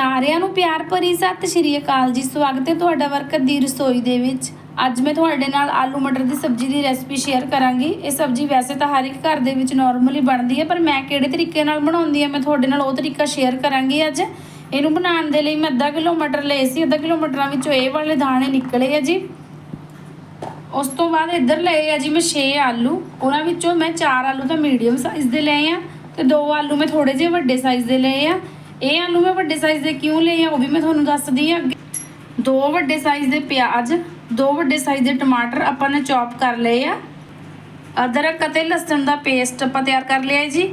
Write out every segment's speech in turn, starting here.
ਸਾਰਿਆਂ ਨੂੰ ਪਿਆਰ ਭਰੀ ਸਤਿ ਸ਼੍ਰੀ ਅਕਾਲ ਜੀ। ਸਵਾਗਤ ਹੈ ਤੁਹਾਡਾ ਵਰਕਰ ਦੀ ਰਸੋਈ ਦੇ ਵਿੱਚ। ਅੱਜ ਮੈਂ ਤੁਹਾਡੇ ਨਾਲ ਆਲੂ ਮਟਰ ਦੀ ਸਬਜ਼ੀ ਦੀ ਰੈਸਪੀ ਸ਼ੇਅਰ ਕਰਾਂਗੀ। ਇਹ ਸਬਜ਼ੀ ਵੈਸੇ ਤਾਂ ਹਰ ਇੱਕ ਘਰ ਦੇ ਵਿੱਚ ਨਾਰਮਲੀ ਬਣਦੀ ਹੈ, ਪਰ ਮੈਂ ਕਿਹੜੇ ਤਰੀਕੇ ਨਾਲ ਬਣਾਉਂਦੀ ਹਾਂ, ਮੈਂ ਤੁਹਾਡੇ ਨਾਲ ਉਹ ਤਰੀਕਾ ਸ਼ੇਅਰ ਕਰਾਂਗੀ ਅੱਜ। ਇਹਨੂੰ ਬਣਾਉਣ ਦੇ ਲਈ ਮੈਂ ਅੱਧਾ ਕਿਲੋ ਮਟਰ ਲਏ ਸੀ, ਅੱਧਾ ਕਿਲੋ ਮਟਰਾਂ ਵਿੱਚੋਂ ਇਹ ਵਾਲੇ ਦਾਣੇ ਨਿਕਲੇ ਆ ਜੀ। ਉਸ ਤੋਂ ਬਾਅਦ ਇੱਧਰ ਲਏ ਆ ਜੀ ਮੈਂ 6 ਆਲੂ। ਉਹਨਾਂ ਵਿੱਚੋਂ ਮੈਂ 4 ਆਲੂ ਤਾਂ ਮੀਡੀਅਮ ਸਾਈਜ਼ ਦੇ ਲਏ ਆ ਤੇ ਦੋ ਆਲੂ ਮੈਂ ਥੋੜੇ ਜਿਹੇ ਵੱਡੇ ਸਾਈਜ਼ ਦੇ ਲਏ ਆ। ਇਹ ਆਲੂ ਮੈਂ ਵੱਡੇ ਸਾਈਜ਼ ਦੇ ਕਿਉਂ ਲਏ ਆ, ਉਹ ਵੀ ਮੈਂ ਤੁਹਾਨੂੰ ਦੱਸਦੀ ਆ। ਦੋ ਵੱਡੇ ਸਾਈਜ਼ ਦੇ ਪਿਆਜ਼, ਦੋ ਵੱਡੇ ਸਾਈਜ਼ ਦੇ ਟਮਾਟਰ ਆਪਾਂ ਨੇ ਚੌਪ ਕਰ ਲਏ ਆ। ਅਦਰਕ ਅਤੇ ਲਸਣ ਦਾ ਪੇਸਟ ਆਪਾਂ ਤਿਆਰ ਕਰ ਲਿਆ ਜੀ।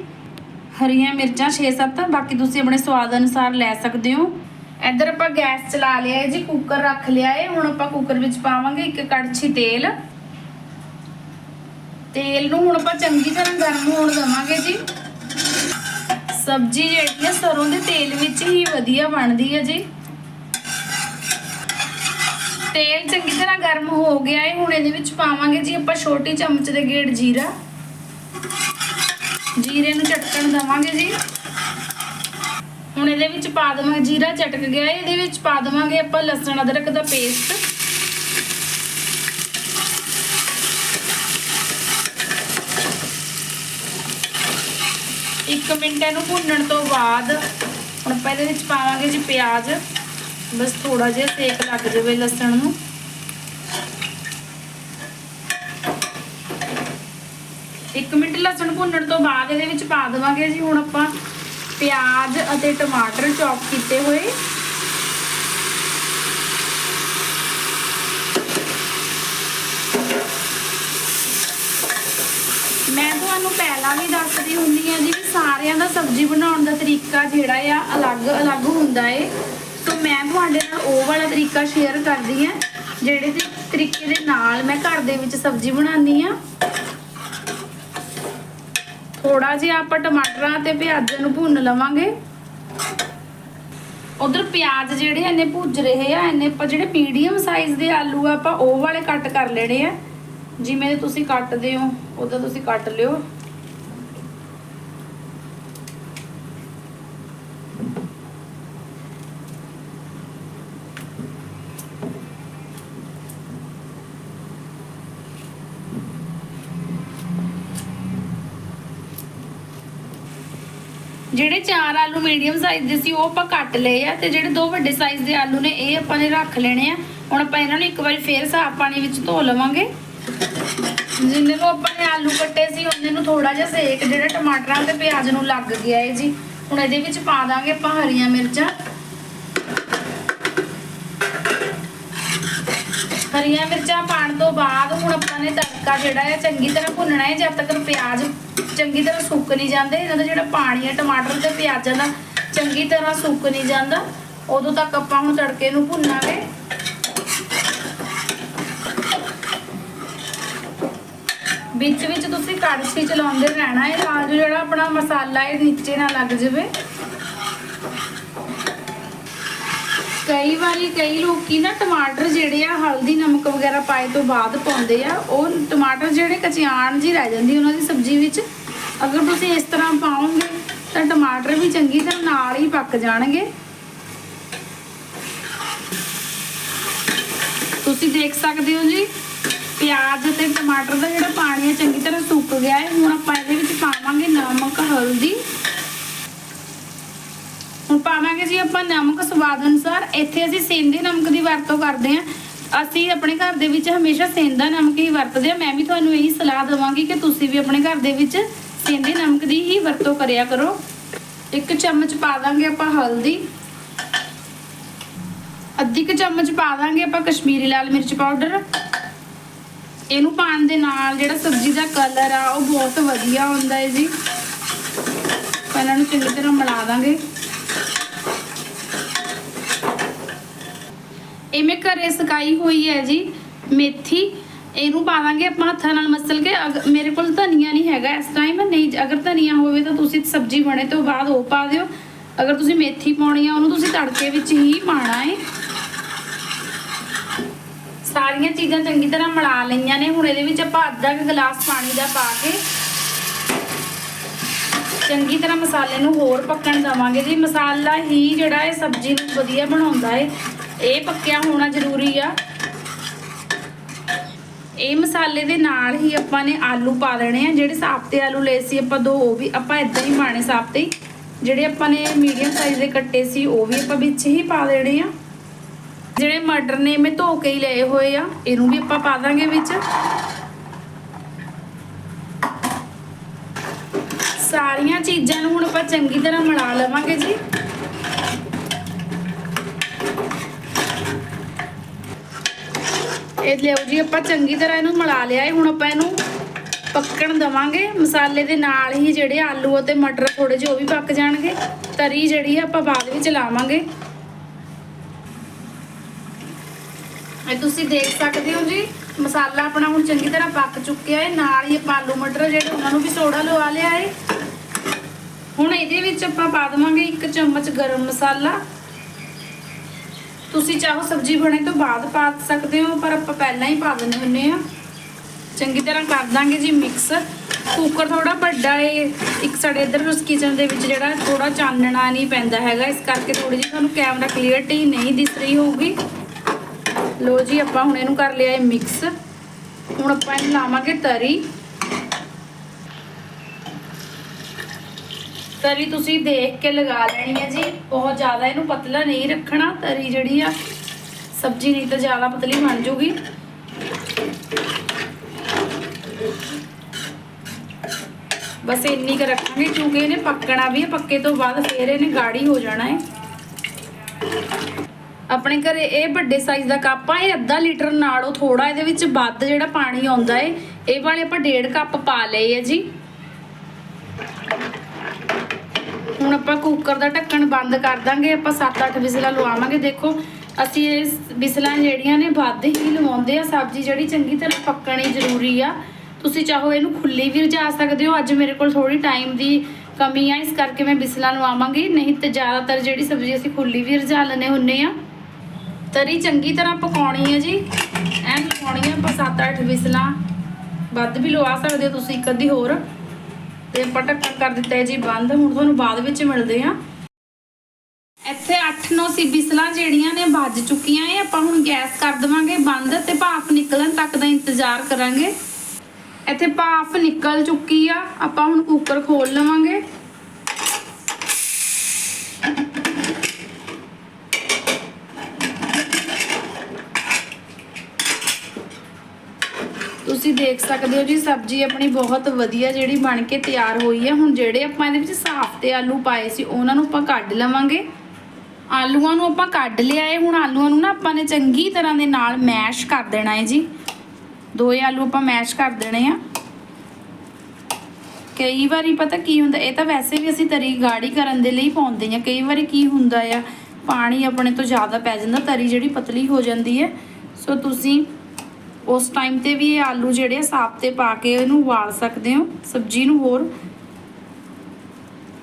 ਹਰੀਆਂ ਮਿਰਚਾਂ 6-7 ਬਾਕੀ ਤੁਸੀਂ ਆਪਣੇ ਸਵਾਦ ਅਨੁਸਾਰ ਲੈ ਸਕਦੇ ਹੋ। ਇੱਧਰ ਆਪਾਂ ਗੈਸ ਚਲਾ ਲਿਆ ਹੈ ਜੀ ਕੁੱਕਰ ਰੱਖ ਲਿਆ ਹੈ ਹੁਣ ਆਪਾਂ ਕੁੱਕਰ ਵਿੱਚ ਪਾਵਾਂਗੇ ਇੱਕ ਕੜਛੀ ਤੇਲ। ਤੇਲ ਨੂੰ ਹੁਣ ਆਪਾਂ ਚੰਗੀ ਤਰ੍ਹਾਂ ਗਰਮ ਹੋਣ ਦੇਵਾਂਗੇ ਜੀ। ਸਬਜ਼ੀ ਜਿਹੜੀ ਹੈ ਸਰੋਂ ਦੇ ਤੇਲ ਵਿੱਚ ਹੀ ਵਧੀਆ ਬਣਦੀ ਹੈ ਜੀ। ਤੇਲ ਚੰਗੀ ਤਰ੍ਹਾਂ ਗਰਮ ਹੋ ਗਿਆ ਹੈ ਹੁਣ ਇਹਦੇ ਵਿੱਚ ਪਾਵਾਂਗੇ ਜੀ ਆਪਾਂ ਛੋਟੀ ਚਮਚ ਦੇ ਗੇੜ ਜੀਰਾ। ਜੀਰੇ ਨੂੰ ਚਟਕਣ ਦਵਾਂਗੇ ਜੀ। ਹੁਣ ਇਹਦੇ ਵਿੱਚ ਪਾ ਦਵਾਂਗੇ ਜੀਰਾ, ਚਟਕ ਗਿਆ ਇਹਦੇ ਵਿੱਚ ਪਾ ਦਵਾਂਗੇ ਆਪਾਂ ਲਸਣ ਅਦਰਕ ਦਾ ਪੇਸਟ। ਇੱਕ ਮਿੰਟ ਇਹਨੂੰ ਭੁੰਨਣ ਤੋਂ ਬਾਅਦ ਹੁਣ ਆਪਾਂ ਇਹਦੇ ਵਿੱਚ ਪਾਵਾਂਗੇ ਜੀ ਪਿਆਜ਼। ਬਸ ਥੋੜਾ ਜਿਹਾ ਸੇਕ ਲੱਗ ਜਾਵੇ ਲਸਣ ਨੂੰ। ਇੱਕ ਮਿੰਟ ਲਸਣ ਭੁੰਨਣ ਤੋਂ ਬਾਅਦ ਇਹਦੇ ਵਿੱਚ ਪਾ ਦੇਵਾਂਗੇ ਜੀ ਹੁਣ ਆਪਾਂ ਪਿਆਜ਼ ਅਤੇ ਟਮਾਟਰ ਚੌਪ ਕੀਤੇ ਹੋਏ ਮੈਂ ਤੁਹਾਨੂੰ ਪਹਿਲਾਂ ਵੀ ਦੱਸਦੀ ਹੁੰਦੀ ਆ ਜੀ ਵੀ ਸਾਰਿਆਂ ਦਾ ਸਬਜ਼ੀ ਬਣਾਉਣ ਦਾ ਤਰੀਕਾ ਜਿਹੜਾ ਆ ਅਲੱਗ-ਅਲੱਗ ਹੁੰਦਾ ਏ। ਸੋ ਮੈਂ ਤੁਹਾਡੇ ਨਾਲ ਉਹ ਵਾਲਾ ਤਰੀਕਾ ਸ਼ੇਅਰ ਕਰਦੀ ਆ ਜਿਹੜੇ ਤਰੀਕੇ ਦੇ ਨਾਲ ਮੈਂ ਘਰ ਦੇ ਵਿੱਚ ਸਬਜ਼ੀ ਬਣਾਉਂਦੀ ਆ ਥੋੜਾ ਜਿਹਾ ਆਪਾਂ ਟਮਾਟਰਾਂ ਤੇ ਪਿਆਜ਼ਾਂ ਨੂੰ ਭੁੰਨ ਲਵਾਂਗੇ। ਉਧਰ ਪਿਆਜ਼ ਜਿਹੜੇ ਇਹਨੇ ਭੁੱਜ ਰਹੇ ਆ ਇਹਨੇ ਆਪਾਂ ਜਿਹੜੇ ਮੀਡੀਅਮ ਸਾਈਜ਼ ਦੇ ਆਲੂ ਆ, ਆਪਾਂ ਉਹ ਵਾਲੇ ਕੱਟ ਕਰ ਲੈਣੇ ਆ। ਜਿਵੇਂ ਤੁਸੀਂ ਕੱਟਦੇ ਹੋ ਉਦਾਂ ਤੁਸੀਂ ਕੱਟ ਲਿਓ। ਜਿਹੜੇ ਚਾਰ ਆਲੂ ਮੀਡੀਅਮ ਸਾਈਜ਼ ਦੇ ਸੀ, ਉਹ ਆਪਾਂ ਕੱਟ ਲਏ ਆ ਤੇ ਜਿਹੜੇ ਦੋ ਵੱਡੇ ਸਾਈਜ਼ ਦੇ ਆਲੂ ਨੇ, ਇਹ ਆਪਾਂ ਨੇ ਰੱਖ ਲੈਣੇ ਆ। ਹੁਣ ਆਪਾਂ ਇਹਨਾਂ ਨੂੰ ਇੱਕ ਵਾਰੀ ਫੇਰ ਸਾਫ਼ ਪਾਣੀ ਵਿੱਚ ਧੋ ਲਵਾਂਗੇ। ਜਿੰਨੇ ਨੂੰ ਆਪਾਂ ਨੇ ਆਲੂ ਕੱਟੇ ਸੀ, ਉਹਨੇ ਨੂੰ ਥੋੜਾ ਜਿਹਾ ਸੇਕ, ਜਿਹੜਾ ਟਮਾਟਰਾਂ ਤੇ ਪਿਆਜ਼ ਨੂੰ ਲੱਗ ਗਿਆ ਹੈ ਜੀ, ਹੁਣ ਇਹਦੇ ਵਿੱਚ ਪਾ ਦਾਂਗੇ ਆਪਾਂ ਹਰੀਆਂ ਮਿਰਚਾਂ। ਹਰੀਆਂ ਮਿਰਚਾਂ ਪਾਣ ਤੋਂ ਬਾਅਦ ਹੁਣ ਆਪਾਂ ਨੇ ਤੜਕਾ ਜਿਹੜਾ ਹੈ ਚੰਗੀ ਤਰ੍ਹਾਂ ਭੁੰਨਣਾ ਹੈ। ਜਦ ਤੱਕ ਪਿਆਜ਼ ਚੰਗੀ ਤਰ੍ਹਾਂ ਸੁੱਕ ਨਹੀਂ ਜਾਂਦੇ, ਇਹਨਾਂ ਦਾ ਜਿਹੜਾ ਪਾਣੀ ਹੈ, ਟਮਾਟਰ ਤੇ ਪਿਆਜ਼ਾਂ ਦਾ ਚੰਗੀ ਤਰ੍ਹਾਂ ਸੁੱਕ ਨਹੀਂ ਜਾਂਦਾ। ਉਦੋਂ ਤੱਕ ਆਪਾਂ ਹੁਣ ਤੜਕੇ ਨੂੰ ਭੁੰਨਾਂਗੇ। ਵਿੱਚ ਵਿੱਚ ਤੁਸੀਂ ਕੜਛੀ ਚਲਾਉਂਦੇ ਰਹਿਣਾ ਹੈ। ਤਾਂ ਜੋ ਜਿਹੜਾ ਆਪਣਾ ਮਸਾਲਾ ਹੈ ਨੀਚੇ ਨਾ ਲੱਗ ਜਾਵੇ। ਕਈ ਵਾਰੀ ਕਈ ਲੋਕੀ ਨਾ ਟਮਾਟਰ ਜਿਹੜੇ ਆ, ਹਲਦੀ, ਨਮਕ ਵਗੈਰਾ ਪਾਏ ਤੋਂ ਬਾਅਦ ਪਾਉਂਦੇ ਆ। ਉਹ ਟਮਾਟਰ ਜਿਹੜੇ ਕਚਿਆਣ ਜੀ ਰਹਿ ਜਾਂਦੀ ਉਹਨਾਂ ਦੀ ਸਬਜ਼ੀ ਵਿੱਚ। ਅਗਰ ਤੁਸੀਂ ਇਸ ਤਰ੍ਹਾਂ ਪਾਓਗੇ, ਤਾਂ ਟਮਾਟਰ ਵੀ ਚੰਗੀ ਤਰ੍ਹਾਂ ਨਾਲ ਹੀ ਪੱਕ ਜਾਣਗੇ। ਤੁਸੀਂ ਦੇਖ ਸਕਦੇ ਹੋ ਜੀ, ਪਿਆਜ਼ ਤੇ ਟਮਾਟਰ ਦਾ ਜਿਹੜਾ ਪਾਣੀ ਹੈ ਚੰਗੀ ਤਰ੍ਹਾਂ ਸੁੱਕ ਗਿਆ ਹੈ ਹੁਣ ਆਪਾਂ ਇਹਦੇ ਵਿੱਚ ਪਾਵਾਂਗੇ ਨਮਕ, ਹਲਦੀ। ਹੁਣ ਪਾਵਾਂਗੇ ਜੀ ਆਪਾਂ ਨਮਕ ਸਵਾਦ ਅਨੁਸਾਰ। ਇੱਥੇ ਅਸੀਂ ਸੇਂਦੇ ਨਮਕ ਦੀ ਵਰਤੋਂ ਕਰਦੇ ਹਾਂ। ਅਸੀਂ ਆਪਣੇ ਘਰ ਦੇ ਵਿੱਚ ਹਮੇਸ਼ਾ ਸੇਂਦਾ ਨਮਕ ਹੀ ਵਰਤਦੇ ਹਾਂ। ਮੈਂ ਵੀ ਤੁਹਾਨੂੰ ਇਹੀ ਸਲਾਹ ਦਵਾਂਗੀ ਕਿ ਤੁਸੀਂ ਵੀ ਆਪਣੇ ਘਰ ਦੇ ਵਿੱਚ ਸੇਂਦੇ ਨਮਕ ਦੀ ਹੀ ਵਰਤੋਂ ਕਰਿਆ ਕਰੋ। ਇੱਕ ਚਮਚ ਪਾ ਦਾਂਗੇ ਆਪਾਂ ਹਲਦੀ। ਅੱਧੀ ਕੁ ਚਮਚ ਪਾ ਦਾਂਗੇ ਆਪਾਂ ਕਸ਼ਮੀਰੀ ਲਾਲ ਮਿਰਚ ਪਾਊਡਰ। ਇਹਨੂੰ ਪਾਣ ਦੇ ਨਾਲ ਜਿਹੜਾ ਸਬਜ਼ੀ ਦਾ ਕਲਰ ਆ, ਉਹ ਬਹੁਤ ਵਧੀਆ ਹੁੰਦਾ ਹੈ ਜੀ। ਪਹਿਲਾਂ ਨੂੰ ਚੰਗੀ ਤਰ੍ਹਾਂ ਮਿਲਾ ਦਾਂਗੇ। ਇਹ ਮੈਂ ਘਰੇ ਸੁਕਾਈ ਹੋਈ ਹੈ ਜੀ, ਮੇਥੀ। ਇਹਨੂੰ ਪਾਵਾਂਗੇ ਆਪਾਂ ਹੱਥਾਂ ਨਾਲ ਮਸਲ ਕੇ। ਮੇਰੇ ਕੋਲ ਧਨੀਆ ਨਹੀਂ ਹੈਗਾ। ਇਸ ਟਾਈਮ ਨਹੀਂ, ਅਗਰ ਧਨੀਆ ਹੋਵੇ ਤਾਂ ਤੁਸੀਂ ਸਬਜ਼ੀ ਬਣੇ ਤੋਂ ਬਾਅਦ ਉਹ ਪਾ ਦਿਓ। ਅਗਰ ਤੁਸੀਂ ਮੇਥੀ ਪਾਉਣੀ ਆ, ਉਹਨੂੰ ਤੁਸੀਂ ਤੜਕੇ ਵਿੱਚ ਹੀ ਪਾਣਾ ਹੈ ਸਾਰੀਆਂ ਚੀਜ਼ਾਂ ਚੰਗੀ ਤਰ੍ਹਾਂ ਮਿਲਾ ਲਈਆਂ ਨੇ। ਹੁਣ ਇਹਦੇ ਵਿੱਚ ਆਪਾਂ ਅੱਧਾ ਕੁ ਗਲਾਸ ਪਾਣੀ ਦਾ ਪਾ ਕੇ ਚੰਗੀ ਤਰ੍ਹਾਂ ਮਸਾਲੇ ਨੂੰ ਹੋਰ ਪੱਕਣ ਦਵਾਂਗੇ ਜੀ। ਮਸਾਲਾ ਹੀ ਜਿਹੜਾ ਇਹ ਸਬਜ਼ੀ ਨੂੰ ਵਧੀਆ ਬਣਾਉਂਦਾ ਹੈ ਇਹ ਪੱਕਿਆ ਹੋਣਾ ਜ਼ਰੂਰੀ ਆ। ਇਹ ਮਸਾਲੇ ਦੇ ਨਾਲ ਹੀ ਆਪਾਂ ਨੇ ਆਲੂ ਪਾ ਦੇਣੇ ਆ। ਜਿਹੜੇ ਸਾਫਤੇ ਆਲੂ ਲਏ ਸੀ ਆਪਾਂ ਦੋ, ਉਹ ਵੀ ਆਪਾਂ ਇਦਾਂ ਹੀ ਪਾਣੇ ਸਾਫਤੇ ਜਿਹੜੇ ਆਪਾਂ ਨੇ ਮੀਡੀਅਮ ਸਾਈਜ਼ ਦੇ ਕੱਟੇ ਸੀ, ਉਹ ਵੀ ਆਪਾਂ ਵਿੱਚ ਹੀ ਪਾ ਦੇਣੇ ਆ। ਜਿਹੜੇ ਮਟਰ ਨੇ, ਮੈਂ ਧੋ ਕੇ ਹੀ ਲਏ ਹੋਏ ਆ। ਇਹਨੂੰ ਵੀ ਆਪਾਂ ਪਾ ਦਾਂਗੇ ਵਿੱਚ। ਸਾਰੀਆਂ ਚੀਜ਼ਾਂ ਨੂੰ ਹੁਣ ਆਪਾਂ ਚੰਗੀ ਤਰ੍ਹਾਂ ਮਿਲਾ ਲਵਾਂਗੇ ਜੀ। ਇਹ ਲਿਓ ਜੀ, ਆਪਾਂ ਚੰਗੀ ਤਰ੍ਹਾਂ ਇਹਨੂੰ ਮਿਲਾ ਲਿਆ ਹੈ ਹੁਣ ਆਪਾਂ ਇਹਨੂੰ ਪੱਕਣ ਦਵਾਂਗੇ। ਮਸਾਲੇ ਦੇ ਨਾਲ ਹੀ ਜਿਹੜੇ ਆਲੂ ਅਤੇ ਮਟਰ ਥੋੜੇ ਜਿਹੇ ਉਹ ਵੀ ਪੱਕ ਜਾਣਗੇ। ਤਰੀ ਜਿਹੜੀ ਆਪਾਂ ਬਾਅਦ ਵਿੱਚ ਲਾਵਾਂਗੇ। ਇਹ ਤੁਸੀਂ ਦੇਖ ਸਕਦੇ ਹੋ ਜੀ, ਮਸਾਲਾ ਆਪਣਾ ਹੁਣ ਚੰਗੀ ਤਰ੍ਹਾਂ ਪੱਕ ਚੁੱਕਿਆ ਹੈ ਨਾਲ ਹੀ ਆਪਾਂ ਆਲੂ ਮਟਰ ਜਿਹੜੇ ਉਹਨਾਂ ਨੂੰ ਵੀ ਸੋਡਾ ਲਵਾ ਲਿਆ ਹੈ ਹੁਣ ਇਹਦੇ ਵਿੱਚ ਆਪਾਂ ਪਾ ਦੇਵਾਂਗੇ ਇੱਕ ਚਮਚ ਗਰਮ ਮਸਾਲਾ। ਤੁਸੀਂ ਚਾਹੋ ਸਬਜ਼ੀ ਬਣੇ ਤੋਂ ਬਾਅਦ ਪਾ ਸਕਦੇ ਹੋ, ਪਰ ਆਪਾਂ ਪਹਿਲਾਂ ਹੀ ਪਾ ਦਿੰਦੇ ਹੁੰਨੇ ਆ ਚੰਗੀ ਤਰ੍ਹਾਂ ਕਰ ਦਾਂਗੇ ਜੀ ਮਿਕਸ ਕੁੱਕਰ ਥੋੜਾ ਵੱਡਾ ਏ। ਇੱਕ ਸਾਡੇ ਇਧਰ ਉਸ ਕਿਚਨ ਦੇ ਵਿੱਚ ਜਿਹੜਾ ਥੋੜਾ ਚਾਨਣਾ ਨਹੀਂ ਪੈਂਦਾ ਹੈਗਾ। ਇਸ ਕਰਕੇ ਥੋੜੀ ਜਿਹੀ ਤੁਹਾਨੂੰ ਕੈਮਰਾ ਕਲੀਅਰਟੀ ਨਹੀਂ ਦਿਸ ਰਹੀ ਹੋਊਗੀ। ਲੋ ਜੀ, ਆਪਾਂ ਹੁਣ ਇਹਨੂੰ ਕਰ ਲਿਆ ਏ ਮਿਕਸ ਹੁਣ ਆਪਾਂ ਇਹਨੂੰ ਲਾਵਾਂਗੇ ਤਰੀ। ਤਰੀ ਤੁਸੀਂ ਦੇਖ ਕੇ ਲਗਾ ਲੈਣੀ ਹੈ ਜੀ। ਬਹੁਤ ਜ਼ਿਆਦਾ ਇਹਨੂੰ ਪਤਲਾ ਨਹੀਂ ਰੱਖਣਾ। ਤਰੀ ਜਿਹੜੀ ਆ, ਸਬਜ਼ੀ ਨਹੀਂ ਤਾਂ ਜ਼ਿਆਦਾ ਪਤਲੀ ਬਣ ਜੂਗੀ। ਬਸ ਇੰਨੀ ਕੁ ਰੱਖਾਂਗੇ, ਕਿਉਂਕਿ ਇਹਨੇ ਪੱਕਣਾ ਵੀ ਹੈ। ਪੱਕੇ ਤੋਂ ਬਾਅਦ ਫੇਰ ਇਹਨੇ ਗਾੜੀ ਹੋ ਜਾਣਾ ਹੈ। ਆਪਣੇ ਘਰੇ ਇਹ ਵੱਡੇ ਸਾਈਜ਼ ਦਾ ਕੱਪ ਆ, ਇਹ ਅੱਧਾ ਲੀਟਰ ਨਾਲੋਂ ਥੋੜਾ ਇਹਦੇ ਵਿੱਚ ਵੱਧ ਜਿਹੜਾ ਪਾਣੀ ਆਉਂਦਾ ਹੈ, ਇਹ ਵਾਲੇ ਆਪਾਂ ਡੇਢ ਕੱਪ ਪਾ ਲਏ ਹੈ ਜੀ। ਹੁਣ ਆਪਾਂ ਕੁੱਕਰ ਦਾ ਢੱਕਣ ਬੰਦ ਕਰ ਦਾਂਗੇ, ਆਪਾਂ 7-8 ਵਿਸਲਾਂ ਲਵਾਵਾਂਗੇ। ਦੇਖੋ, ਅਸੀਂ ਇਹ ਵਿਸਲਾਂ ਜਿਹੜੀਆਂ ਨੇ ਵੱਧ ਹੀ ਲਵਾਉਂਦੇ ਆ, ਸਬਜ਼ੀ ਜਿਹੜੀ ਚੰਗੀ ਤਰ੍ਹਾਂ ਪੱਕਣੀ ਜ਼ਰੂਰੀ ਆ। ਤੁਸੀਂ ਚਾਹੋ ਇਹਨੂੰ ਖੁੱਲੀ ਵੀ ਰਜਾ ਸਕਦੇ ਹੋ। ਅੱਜ ਮੇਰੇ ਕੋਲ ਥੋੜੀ ਟਾਈਮ ਦੀ ਕਮੀ ਆ, ਇਸ ਕਰਕੇ ਮੈਂ ਬਿਸਲਾਂ ਲਵਾਵਾਂਗੀ। ਨਹੀਂ ਤੇ ਜ਼ਿਆਦਾਤਰ ਜਿਹੜੀ ਸਬਜ਼ੀ ਅਸੀਂ ਖੁੱਲੀ ਵੀ ਰਜਾ ਲੈਣੇ ਹੁੰਨੇ ਆ। ਤਰੀ ਚੰਗੀ ਤਰ੍ਹਾਂ ਪਕਾਉਣੀ ਹੈ ਜੀ। ਐਨ ਲਗਾਉਣੀ ਹੈ ਆਪਾਂ 7-8 ਵਿਸਲਾਂ ਵੱਧ ਵੀ ਲਵਾ ਸਕਦੇ ਹੋ ਤੁਸੀਂ ਇੱਕ ਅੱਧੀ ਹੋਰ। ਤੇ ਆਪਾਂ ਕਰ ਦਿੱਤਾ ਹੈ ਜੀ, ਬੰਦ। ਹੁਣ ਤੁਹਾਨੂੰ ਬਾਅਦ ਵਿੱਚ ਮਿਲਦੇ ਆ ਇੱਥੇ 8-9 ਸਿਬਿਸਲਾਂ ਜਿਹੜੀਆਂ ਨੇ ਵੱਜ ਚੁੱਕੀਆਂ ਏ ਆਪਾਂ ਹੁਣ ਗੈਸ ਕਰ ਦੇਵਾਂਗੇ ਬੰਦ ਤੇ ਭਾਫ ਨਿਕਲਣ ਤੱਕ ਦਾ ਇੰਤਜ਼ਾਰ ਕਰਾਂਗੇ। ਇੱਥੇ ਭਾਫ ਨਿਕਲ ਚੁੱਕੀ ਆ। ਆਪਾਂ ਹੁਣ ਕੁੱਕਰ ਖੋਲ ਲਵਾਂਗੇ। ਦੇਖ ਸਕਦੇ ਹੋ ਜੀ, ਸਬਜ਼ੀ ਆਪਣੀ ਬਹੁਤ ਵਧੀਆ ਜਿਹੜੀ ਬਣ ਕੇ ਤਿਆਰ ਹੋਈ ਹੈ। ਹੁਣ ਜਿਹੜੇ ਆਪਾਂ ਇਹਦੇ ਵਿੱਚ ਸਾਫ਼ ਤੇ ਆਲੂ ਪਾਏ ਸੀ, ਉਹਨਾਂ ਨੂੰ ਆਪਾਂ ਕੱਢ ਲਵਾਂਗੇ। ਆਲੂਆਂ ਨੂੰ ਆਪਾਂ ਕੱਢ ਲਿਆ ਹੈ ਹੁਣ ਆਲੂਆਂ ਨੂੰ ਨਾ ਆਪਾਂ ਨੇ ਚੰਗੀ ਤਰ੍ਹਾਂ ਦੇ ਨਾਲ ਮੈਸ਼ ਕਰ ਦੇਣਾ ਹੈ ਜੀ। ਦੋਏ ਆਲੂ ਆਪਾਂ ਮੈਸ਼ ਕਰ ਦੇਣੇ ਆ। ਕਈ ਵਾਰੀ ਪਤਾ ਕੀ ਹੁੰਦਾ, ਇਹ ਤਾਂ ਵੈਸੇ ਵੀ ਅਸੀਂ ਤਰੀ ਗਾੜੀ ਕਰਨ ਦੇ ਲਈ ਪਾਉਂਦੇ ਆ ਕਈ ਵਾਰੀ ਕੀ ਹੁੰਦਾ ਆ, ਪਾਣੀ ਆਪਣੇ ਤੋਂ ਜ਼ਿਆਦਾ ਪੈ ਜਾਂਦਾ, ਤਰੀ ਜਿਹੜੀ ਪਤਲੀ ਹੋ ਜਾਂਦੀ ਹੈ। ਸੋ ਤੁਸੀਂ ਉਸ ਟਾਈਮ ਤੇ ਵੀ ਇਹ ਆਲੂ ਜਿਹੜੇ ਆ, ਸਾਫ਼ ਤੇ ਪਾ ਕੇ ਇਹਨੂੰ ਵਾਲ ਸਕਦੇ ਹੋ। ਸਬਜ਼ੀ ਨੂੰ ਹੋਰ।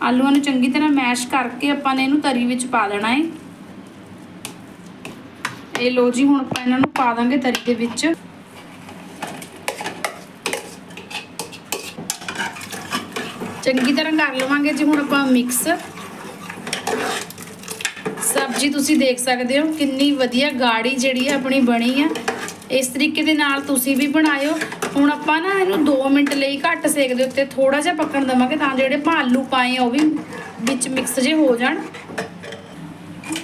ਆਲੂਆਂ ਨੂੰ ਚੰਗੀ ਤਰ੍ਹਾਂ ਮੈਸ਼ ਕਰਕੇ ਆਪਾਂ ਨੇ ਇਹਨੂੰ ਤਰੀ ਵਿੱਚ ਪਾ ਦੇਣਾ ਹੈ ਇਹ ਲੋ ਜੀ, ਹੁਣ ਆਪਾਂ ਇਹਨਾਂ ਨੂੰ ਪਾ ਦਾਂਗੇ ਤਰੀ ਦੇ ਵਿੱਚ। ਚੰਗੀ ਤਰ੍ਹਾਂ ਕਰ ਲਵਾਂਗੇ ਜੀ, ਹੁਣ ਆਪਾਂ ਮਿਕਸ ਸਬਜ਼ੀ ਤੁਸੀਂ ਦੇਖ ਸਕਦੇ ਹੋ, ਕਿੰਨੀ ਵਧੀਆ ਗਾੜੀ ਜਿਹੜੀ ਹੈ ਆਪਣੀ ਬਣੀ ਆ। ਇਸ ਤਰੀਕੇ ਦੇ ਨਾਲ ਤੁਸੀਂ ਵੀ ਬਣਾਇਓ। ਹੁਣ ਆਪਾਂ ਨਾ ਇਹਨੂੰ 2 ਮਿੰਟ ਲਈ ਘੱਟ ਸੇਕ ਦੇ ਉੱਤੇ ਥੋੜਾ ਜਿਹਾ ਪੱਕਣ ਦਵਾਂਗੇ ਤਾਂ ਜਿਹੜੇ ਭਾਲੂ ਪਾਏ ਆ ਉਹ ਵੀ ਵਿੱਚ ਮਿਕਸ ਜੇ ਹੋ ਜਾਣ।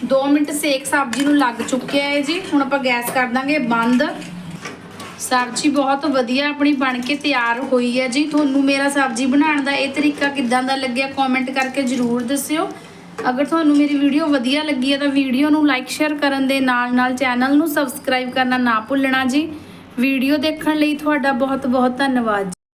2 ਮਿੰਟ ਸੇਕ ਸਬਜ਼ੀ ਨੂੰ ਲੱਗ ਚੁੱਕਿਆ ਹੈ ਜੀ। ਹੁਣ ਆਪਾਂ ਗੈਸ ਕਰ ਦਾਂਗੇ ਬੰਦ। ਸਬਜ਼ੀ ਬਹੁਤ ਵਧੀਆ ਆਪਣੀ ਬਣ ਕੇ ਤਿਆਰ ਹੋਈ ਹੈ ਜੀ। ਤੁਹਾਨੂੰ ਮੇਰਾ ਸਬਜ਼ੀ ਬਣਾਉਣ ਦਾ ਇਹ ਤਰੀਕਾ ਕਿੱਦਾਂ ਦਾ ਲੱਗਿਆ ਕਮੈਂਟ ਕਰਕੇ ਜਰੂਰ ਦੱਸਿਓ। ਅਗਰ ਤੁਹਾਨੂੰ ਮੇਰੀ ਵੀਡੀਓ ਵਧੀਆ ਲੱਗੀ ਹੈ ਤਾਂ ਵੀਡੀਓ ਨੂੰ ਲਾਈਕ ਸ਼ੇਅਰ ਕਰਨ ਦੇ ਨਾਲ ਨਾਲ ਚੈਨਲ ਨੂੰ ਸਬਸਕ੍ਰਾਈਬ ਕਰਨਾ ਨਾ ਭੁੱਲਣਾ ਜੀ। ਵੀਡੀਓ ਦੇਖਣ ਲਈ ਤੁਹਾਡਾ ਬਹੁਤ ਬਹੁਤ ਧੰਨਵਾਦ